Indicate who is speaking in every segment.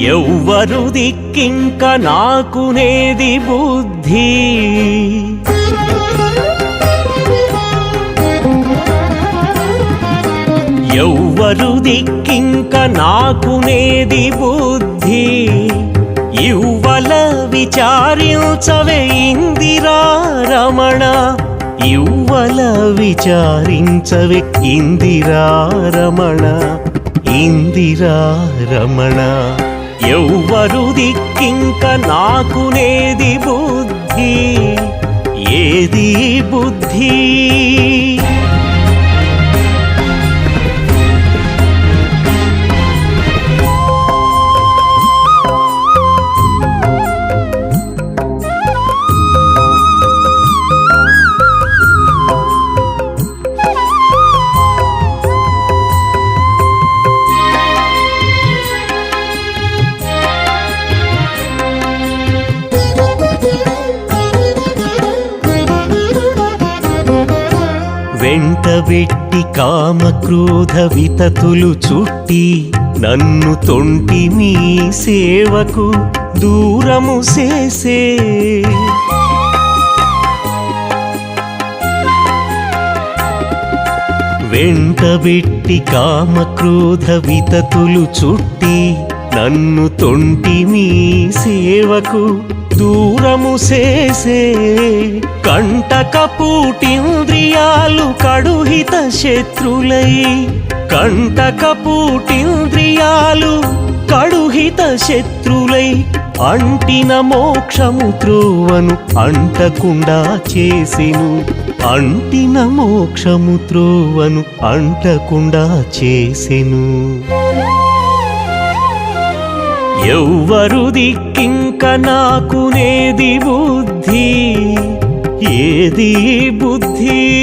Speaker 1: ఎవ్వరు దిక్కింక నాకునేది బుద్ధి. ఎవ్వరు దిక్కింక నాకునేది బుద్ధి. ఇవ్వల విచారించవే ఇందిరా రమణ. ఇవ్వల విచారించవే ఇందిరా రమణ. ఇందిరా రమణ. ఎవ్వరు దిక్కింక నాకునేది బుద్ధి? ఏది బుద్ధి? వెంటబెట్టి కామక్రోధ వితతులు చుట్టి నన్ను తొంటి మీ సేవకు దూరము చేసే. వెంటబెట్టి కామక్రోధ వితతులు చుట్టి నన్ను తొంటి మీ సేవకు దూరము చేసే కంటకపూటింద్రియాలు కడుహిత శత్రులై. కంటకపూటింద్రియాలు కడుహిత శత్రులై. అంటిన మోక్షము త్రోవను అంటకుండా చేసెను. అంటిన మోక్షము త్రోవను అంటకుండా చేసెను. ఎవ్వరు దిక్కింక నాకునేది బుద్ధి? ఏది బుద్ధి?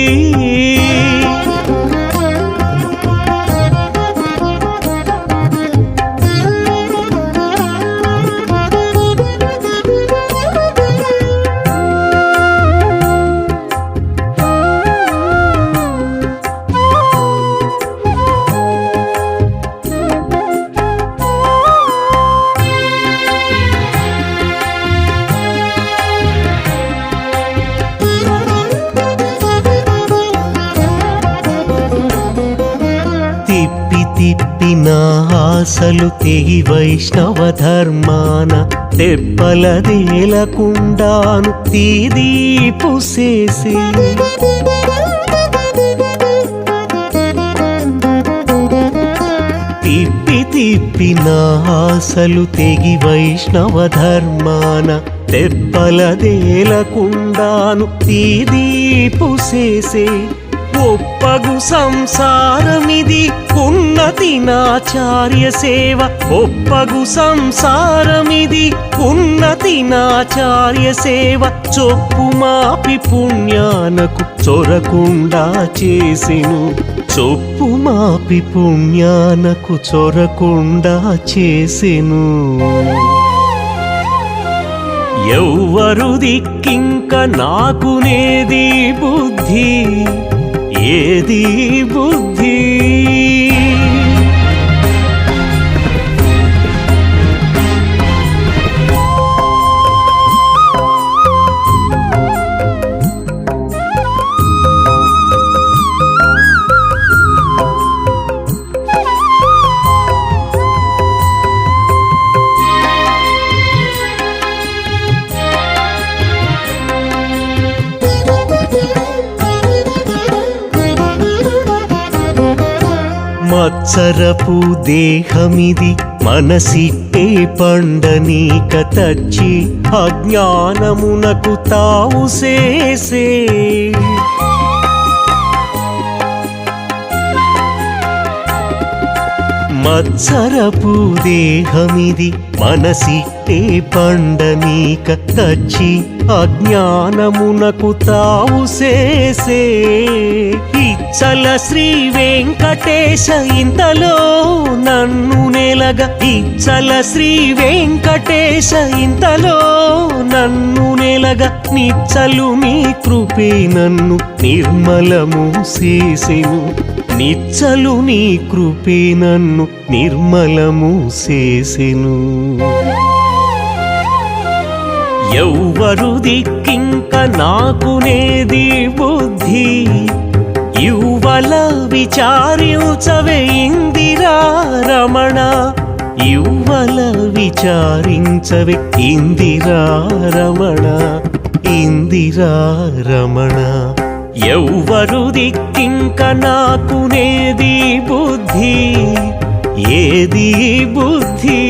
Speaker 1: ఆశలు తెగి వైష్ణవ ధర్మాన తెప్పలదేలకుండాను తీదీపు చేసి తిప్పి తిప్పి నా ఆశలు తెగి వైష్ణవ ధర్మాన తెప్పలదేలకుండాను తీదీపు చేసే ఒప్పగు సంసారమిది ఉన్నతి నాచార్య సేవ. ఒప్పగు సంసారమిది ఉన్నతి నాచార్య సేవ. చొప్పు మాపి పుణ్యానకు చొరకుండా చేసెను. చొప్పు మాపి పుణ్యానకు చొరకుండా చేసెను. ఎవ్వరు దిక్కింక నాకునేది బుద్ధి. ఏది బుద్ధి? మత్సరపు దేహమిది మనసిట్టే పండనీక తచ్చి అజ్ఞానమునకు తావు చేసే మత్సరపు దేహమిది మనసిట్టే పండనీక తచ్చి అజ్ఞానమునకు తావు చేసే ఇచ్చల శ్రీ వెంకటేశ ఇంతలో నన్ను నెలగ. ఇచ్చల శ్రీ వెంకటేశ ఇంతలో నన్ను నెలగ. నిచ్చలు నీ కృపే నన్ను నిర్మలము చేసెను నిచ్చలు నీ కృపే నన్ను నిర్మలము చేసెను. ఎవ్వరు దిక్కింక నాకునేది బుద్ధి ఇవ్వల విచారించవే ఇందిరా రమణ. ఇవ్వల విచారించవే ఇందిరా రమణ. ఇందిరా రమణ. ఎవ్వరు దిక్కింక నాకునేది బుద్ధి? ఏది బుద్ధి?